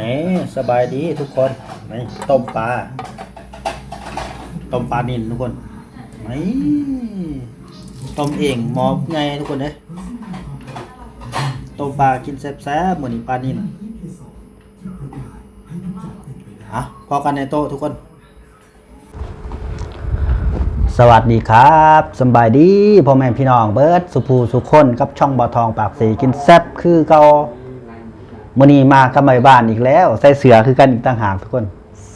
นี่สบายดีทุกคนนี่ต้มปลาต้มปลานินทุกคนนี่ต้มเองหมอไงทุกคนเด้ยต้มปลากินแซ่บๆเหมือนปลานินอะพอกันในโต๊ะทุกคน สวัสดีครับสบายดีพ่อแม่พี่น้องเบิร์ดสุภูสุคนกับช่องบอทองปากสีกินแซ่บคือเกา มื่อนี้มากับไม่บ้านอีกแล้ว ใส่เสือคือกันอีกต่างหากทุกคน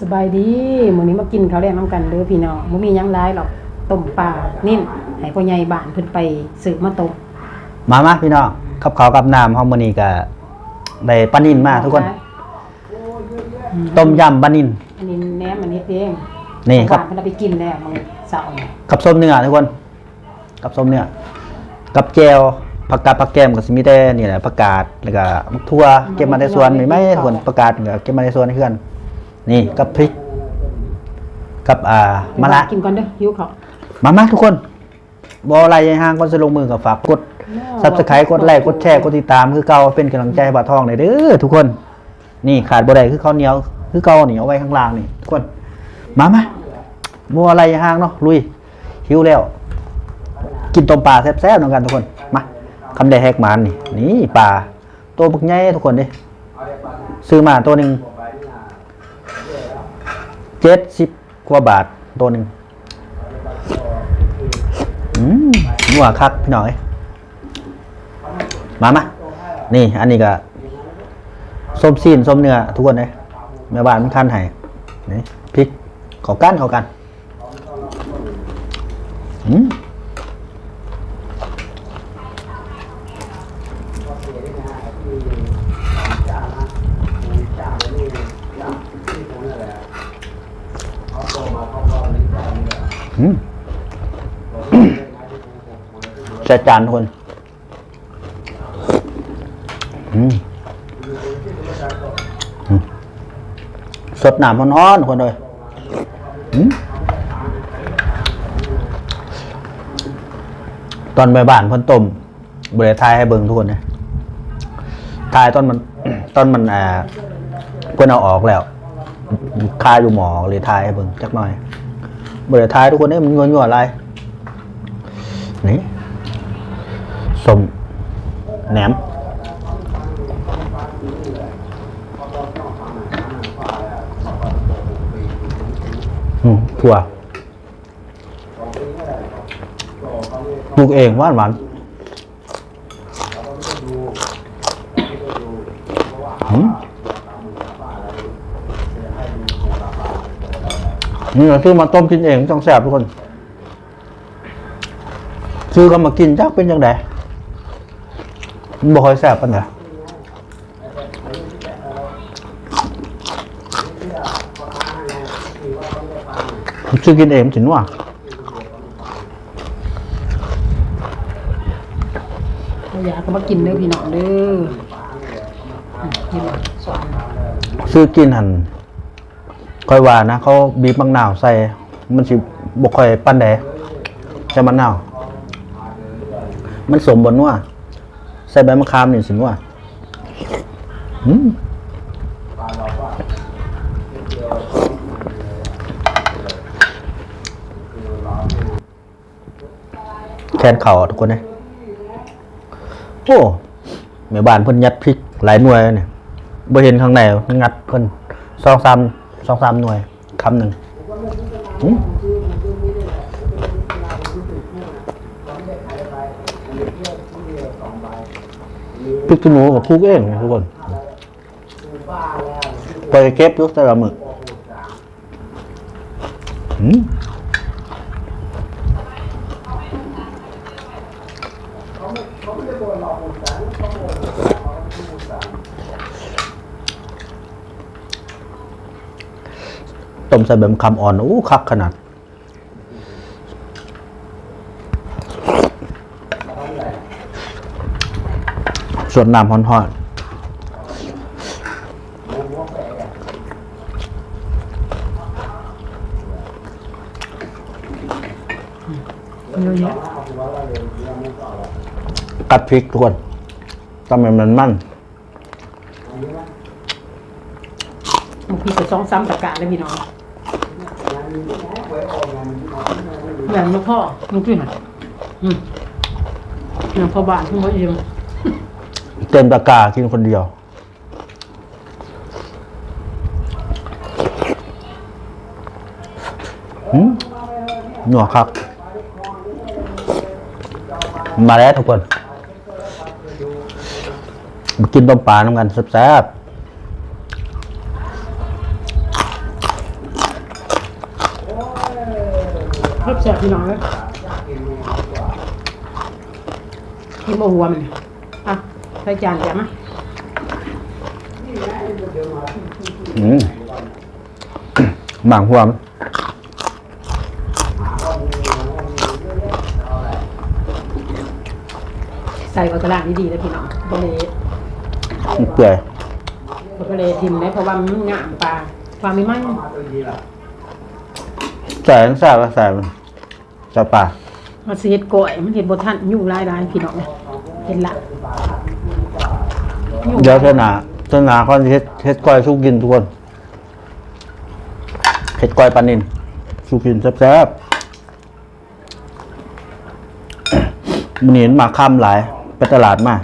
สบายดีมื้อนี้มากินข้าวแลงน้ำกันเด้อพี่น้องบ่มีหยังหลายหรอกต้มปลานิ่นให้พ่อใหญ่บ้านเพิ่นไปซื้อมาต้มมามาพี่น้องขับเขาวกับน้ำห้องมื่อนี้ก็ได้ปลานินมาทุกคนต้มยำปลานิน อันนี้แหนมอันนี้เองนี่ครับเพิ่นเอาไปกินแล้วมื้อเช้านี่กับส้มเนื้อทุกคน กับส้มเนื้อกับแจว ผักกาดผักแกมกับสมิเต้นี่แหละผักกาดแล้วก็มะทั่วเก็บมาในสวนนี่ไหมทุกคนผักกาดก็เก็บมาในสวนเพื่อน นี่กับพริก กับอ่ามะระกินก่อนเด้อหิวเขามามาทุกคนบออะไรห่างก็จะลงมือกับฝากกดซับสไครต์กดไลค์กดแชร์กดติดตามคือเก่าเป็นกำลังใจให้บาทองเลยเด้อทุกคน นี่ขาดบ่ได้คือข้าวเหนียวคือเก่าเหนี่เอาไว้ข้างล่างนี่ทุกคน มามาบออะไรห่างเนาะลุยหิวแล้ว กินต้มปลาแซ่บๆเหมือนกันทุกคน คำได้แฮกมานนี่นี่ปลาตัวบักใหญ่ทุกคนดิซื้อมาตัวหนึ่งเจ็ดสิบกว่าบาทตัวหนึ่งอืมนัวคักพี่น้อย มามานี่ อันนี้ก็ส้มซีนส้มเนื้อทุกคนเลยแม่บ้านมันคันให้นี่พริกขอกันขอกันอืมอืม ใส่จานคนอืมอืมสดน้ำร้อนๆคนเลยตอนใบบ้านพ่นต้มบริทายให้เบิ่งทุกคนเลยทายตอนมันตอนมันอ่าเพื่อนเอาออกแล้วคาอยู่หมอเลยทายให้เบิ่งจักหน่อยบริทายทุกคนเนี่ยมันงวนๆอะไรนี่ สมแหนมถั่วปลูกเองหวานหวานอืมนี่เราซื้อมาต้มกินเองต้องแซ่บทุกคน ซื้อก็มากินจักเป็นยังไง บ่ค่อยแซ่บปานใดซื้อกินเองมันสินัวเอายาก็มากินเด้อพี่น้องเด้ออืมนี่บ่สอนซื้อกินหั่นค่อยว่านะ เขาบีบมะนาวใส่ มันสิบ่ค่อยปานใดใส่มะนาว มันสมบนนัว ใส่ใบมะขามนี่สินัวอืมแคนเข่าทุกคนเลยโอ้แม่บ้านเพิ่นยัดพริกหลายหน่วยเนี่ยบ่เห็นข้างในงัดเพิ่นสองสามสองสามหน่วยคำหนึ่งอืม พริกขี้หนูกับพูกเองทุกคนไปเก็บยุกแต่ละมือต้มใส่แบบคำอ่อน อู้คักขนาด ส่วนน้ำห่อนเยอะแยะๆกัดพริกทุกคนทำให้มันมัน บางทีก็สองสามตะกะเลยพี่น้องอย่างนี้พ่อมึงขึ้นอะอืมอย่างพ่อบ้านมึงบ่อิ่ม เต็มตะกากินคนเดียว หืมหนัวครับ มาแล้วทุกคน มากินต้มปลาน้ำกันแซ่บเพิ่มแซ่บพี่น้องเลยกินบ่หัวมันเนี่ยอะ ใส่จานแกะมาๆอืมหมางหัวมันใส่ไว้กระดาษดีๆเลยพี่น้องบ่เลยมันเปื่อยบ่เลยทิมเลยเพราะว่ามันงามปลาปลาไม่ไหม้ใส่ทั้งแซ่บและใส่มันใส่ปลามันสิเฮ็ดกล้วยมันเฮ็ดบ่ทันยุ่งหลายๆพี่น้องเนี่ยเห็นละ ยุ่เดี๋ยวเท่าหนาเท่าหนาเขาเฮ็ดเฮ็ดก้อยสู้กินทุกคนเฮ็ดก้อยปลานินสู้กินแซ่บๆมันเห็นมาค่ำหลาย ไปตลาดมา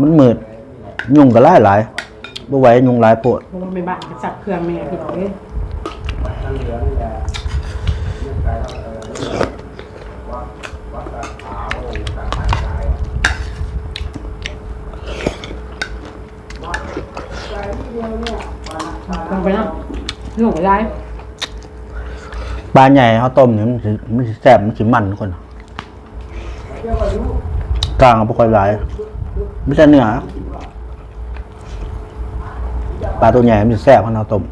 มันมืด ยุ่งก็หลายหลายบ่ไหวยุ่งหลายโพดเพราะว่าไม่บ้าจับเครื่องแม่พี่น้องเอ้ยลง ไปนะลงไปได้ปลาใหญ่เขาต้มเนี่ยมันสิมันสิแซ่บมันสิมันทุกคนกลางเอาบ่ค่อยหลายไม่ใช่เนื้อปลาตัวใหญ่มันสิแซ่บเขาเอาต้ม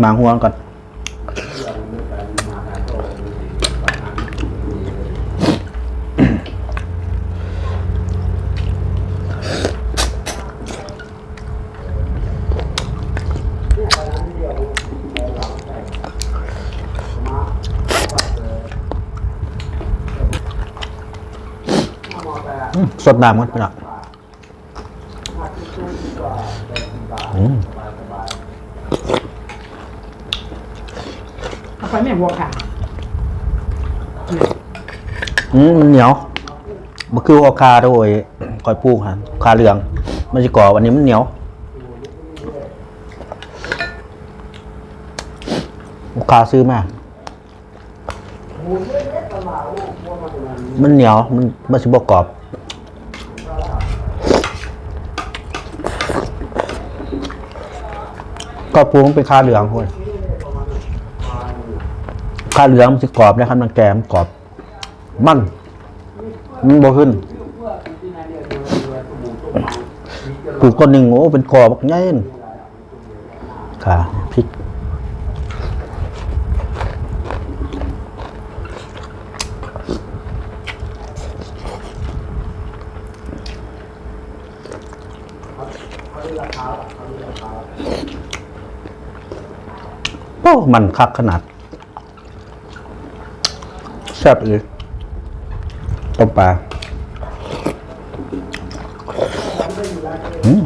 หมางหัวก่ สดน้ำกันไปละอืมเอาไปแม่บัวขาอืมมันเหนียวมันคือเอาคาโดยคอยปลูกหันคาเหลือง มันจะก่อวันนี้มันเหนียวเอาคาซื้อมา มันเหนียว มันมันสิบกรอบก็ปลูมันเป็นคาเหลืองคนคาเหลืองมันสิกรอบนะครับมันแกมกรอบ มัน มันบ่ขึ้นปูกต้นหนึ่งโอ้เป็นกรอบบักใหญ่ค่ะ อ้มันคักขนาด แซ่บเลยต้มปลาอืม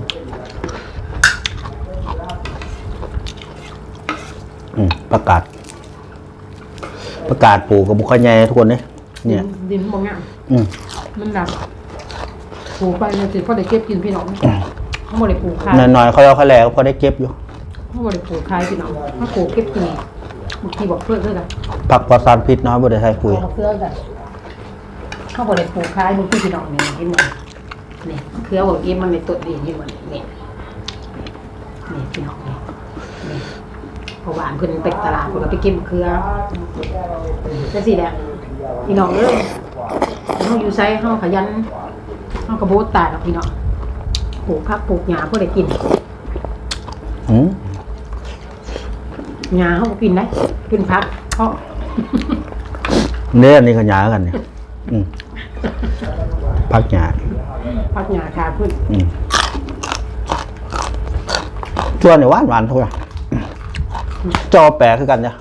อืมประกาศ ประกาศปลูกกับบุคคลใหญ่ทุกคนเนี่ยเนี่ย ดินบ่งามอืมมันดำปลูกไปเนี่ยสิพอได้เก็บกินพี่น้องเขาบ่ได้ปลูกขายหน่อยๆเขาเอาเขาแล้วพอได้เก็บอยู่ เขาบ่ได้ปลูกขายพี่น้องเขาปลูกเก็บกินบางทีบอกเพื่อนเพื่อนกันผักปลอดสารพิษเนาะบ่ได้ใช้ปุ๋ยบอกเพื่อนกันเขาบ่ได้ปลูกขายบางทีพี่น้องนี่เห็นบ่นี่เครือบอกเอ็มมันในต้นนี่เห็นบ่นี่นี่นี่พี่น้องนี่นี่เพราะว่าเพิ่นไปตลาดเพิ่นก็ไปเก็บเครือจังซี่แหละพี่น้องเอ้ยเฮาอยู่ไสเฮาขยันเฮาก็บ่อดตายหรอกพี่น้องปลูกผักปลูกหญ้าเพื่อได้กิน อืม หญ้าเฮาก็กินได้กินผักเพราะเนี่ยอันนี้ขยากันเนี่ยอืมผักหยาผักหญ้าขาขึ้นอืมชวนเนี่ยหวานหวานๆทุกอย่างจอแปลคือกันจ้ะ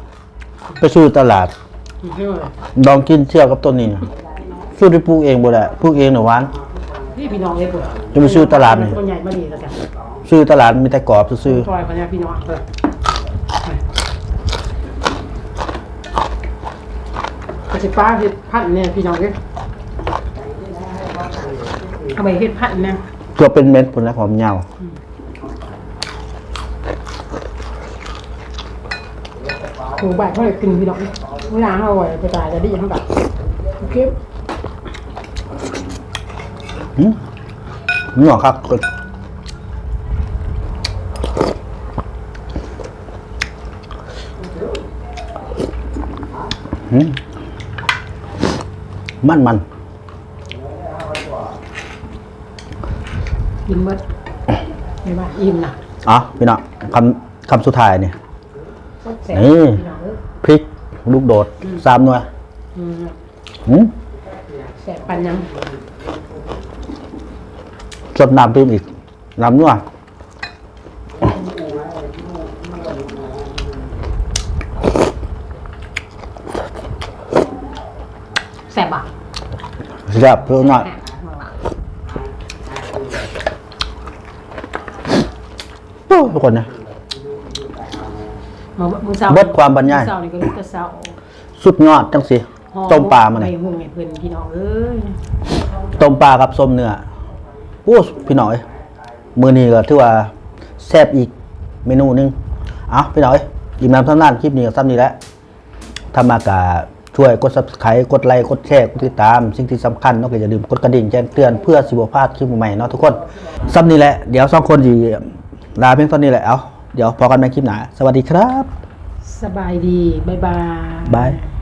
ไปซื้อตลาดลองกินเที่ยวกับต้นนี้นะซื้อที่ปลูกเองบ่ได้ปลูกเองเนี่ยหวาน นี่พี่น้องเลยเปิดจะไปซื้อตลาดนี่ต้นใหญ่มาดีแล้วกันซื้อตลาดมีแต่กรอบซื้อซอยพญาพี่น้องเออ ก็สิป้าเฮ็ดพันเนี่ยพี่น้องเด้อเอาไปเฮ็ดพันเนี่ยๆตัวเป็นเม็ดผลแล้วหอมยาวหมูบ่ายเขาเลยกินพี่น้องเวลาเขาเอาไว้ไปตายจะได้ยินเขาแบบโอเคหืมนี่หรอครับคนหืม มันมันกินเบิดไม่ว่าอิ่มนะอ๋อพี่น้องคำคำสุดท้ายเนี่ยแซ่บนี่พี่น้องเอ้ยพริกลูกโดดสามหน่วยอืมหืมแซ่บปันยังสดน้ำเพิ่มอีกน้ำนัว แซ่บอะแซ่บเพิ่มหน่อยโอ้ทุกคนนะมือมือเศร้าเบิดความบรรยายมือเศร้านี่ก็ลูกกระเศร้าสุดยอดจังสิหอต้มปลามาเลเนี่ยยหุ่งให้เพื่อนพี่น้องเอ้ยต้มปลากับส้มเนื้อโอ้พี่น้อย มือนี้ก็ถือว่าแซ่บอีกเมนูหนึง เอาพี่น้อย อิ่มน้ำสำนานคลิปนี้ก็ซ้ำนี้แหละถ้ามากะ ช่วยกด subscribe กดไลค์กดแชร์กดติดตาม สิ่งที่สำคัญเนอกจากอย่าลืมกดกระดิ่งแจ้งเตือนเพื่อสิบพลาดคลิปใหม่ๆเนาะทุกคนซ้ำนี้แหละเดี๋ยวสองคนดีลาเพียงเท่านี้แหละเอาเดี๋ยวพอกันใหม่คลิปหน้าสวัสดีครับ สบายดี บ๊ายบาย บาย